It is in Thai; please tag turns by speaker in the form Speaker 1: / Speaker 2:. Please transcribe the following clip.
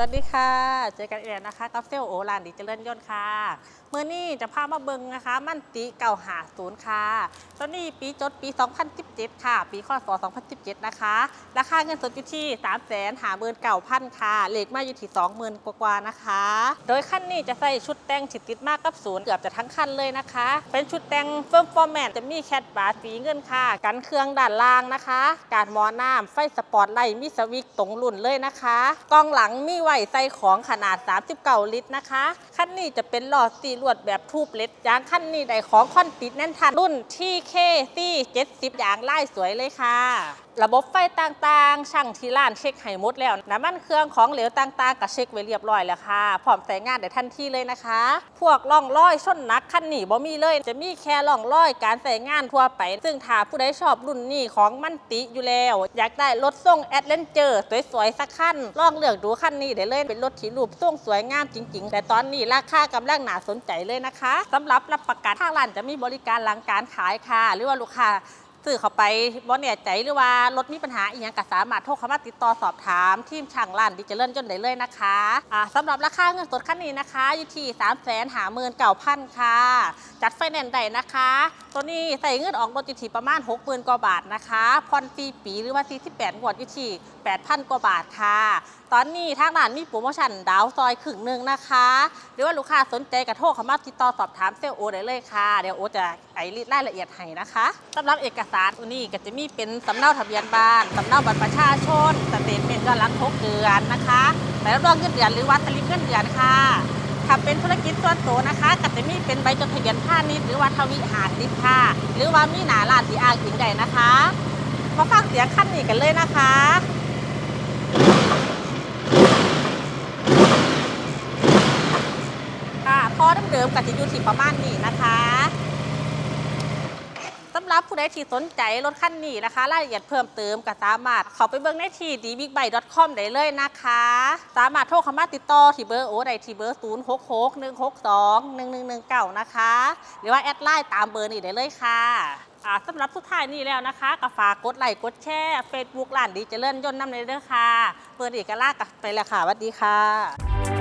Speaker 1: วัสดีค่ะ เจอกันอีกแล้วนะคะกับเซลโอลานดีเจริญยนต์ค่ะ เมื่อนี้จะพามาเบิงนะคะ มั่นติเก่าหาศูนย์ค่ะ ตอนนี้ปีจดปี 2017 ค่ะ ปีข้อศ2017 นะคะ ราคาเงินสดอยู่ที่ 3 5 9 0 0 0ค่ะ เหล็กมาอยู่ที่ 20,000 กว่าๆนะคะ โดยขั้นนี้จะใส่ชุดแต่งฉิดติดมากกับศูนย์เกือบจะทั้งคันเลยนะคะ เป็นชุดแต่งเฟิร์มฟอร์แมตจะมีแคดบาร์สีเงินค่ะ กันเครื่องด้านล่างนะคะ การมอน้ำไฟสปอร์ตไลท์มีสวิกตรงรุ่นเลยนะคะ กล้องหลังมีไว้ใส่ของขนาด 39 ลิตรนะคะขั้นนี้จะเป็นหลอดสีลวดแบบทูบเล็ดยางขั้นนี้ได้ของคอนติดแน่นทันรุ่นที่เคซี่70 อย่างไล่สวยเลยค่ะระบบไฟต่างๆ ช่างที่ร้านเช็คให้หมดแล้ว น้ำมันเครื่องของเหลวต่างๆก็เช็คไว้เรียบร้อยแล้วค่ะ พร้อมใส่งานได้ทันทีเลยนะคะ พวกร่องรอยชนนักคันหนีบ่มีเลย จะมีแค่ร่องรอยการใส่งานทั่วไป ซึ่งถ้าผู้ใดชอบรุ่นนี้ของมันติอยู่แล้ว อยากได้รถทรงแอดเลนเจอร์สวยๆสักคันลองเลือกดูคันนี้ได้เลย เป็นรถที่รูปทรงสวยงามจริง ๆ แต่ตอนนี้ราคากำลังหนาสนใจเลยนะคะสำหรับรับประกันทางร้านจะมีบริการหลังการขายค่ะ หรือว่าลูกค้า ซื้อเข้าไปบ่แน่ใจหรือว่ารถมีปัญหาอีกอย่างก็สามารถโทรเข้ามาติดต่อสอบถาม ทีมช่างร้านดิจิเลินจนได้เลยนะคะอ่าสำหรับราคาเงินสดคันนี้นะคะอยู่ที่3 5 9 0 0 0ค่ะ จัดไฟแนนซ์ได้นะคะ ตัวนี้ใส่เงินออกรถอยู่ที่ประมาณ 60,000กว่าบาทนะคะผ่อนฟรีปีหรือว่า48งวดอยู่ที่8,000กว่าบาทค่ะ ตอนนี้ทางร้านมีโปรโมชั่นดาวซอยครึ่งหนึ่งนะคะ หรือว่าลูกค้าสนใจกระโทรเข้ามาติดต่อสอบถามเซลล์โอได้เลยค่ะเดี๋ยวโอจะไอรีดรายละเอียดให้นะคะสำหรับเอกสารตัวนี้ก็จะมีเป็นสำเนาทะเบียนบ้านสำเนาบัตรประชาชนสเตทเมนต์ย้อนหลังหกเดือนนะคะใบรับรองเงินเดือนหรือว่าสลิปเงินเดือนค่ะถ้าเป็นธุรกิจส่วนตัวนะคะก็จะมีเป็นใบจดทะเบียนพาณิชย์หรือว่าทวิหารดิบค่ะ หรือว่ามีหนาลานสีอางอิงใดนะคะมาฟังเสียงขั้นนี้กันเลยนะคะค่ะพอเดิมๆกับจะอยู่ที่ประมาณนี้นะคะ หรับผู้ใดที่สนใจรถคันนี้นะคะรายละเอียดเพิ่มเติมก็สามารถเข้าไปเบิ่งได้ที่ dbigbike.com ได้เลยนะคะ สามารถโทรเข้ามาติดต่อที่เบอร์โอได้ที่เบอร์ 0 6 6 1 6 2 1 1 1 9 นะคะ หรือว่าแอดไลน์ตามเบอร์นี้ได้เลยค่ะสำหรับสุดท้ายนี้แล้วนะคะก็ฝากกดไลค์กดแชร์ Facebook ร้านดีเจริญยนต์น้ำเลยเด้อค่ะ เปิดอีกก็ลากไปแล้วค่ะสวัสดีค่ะ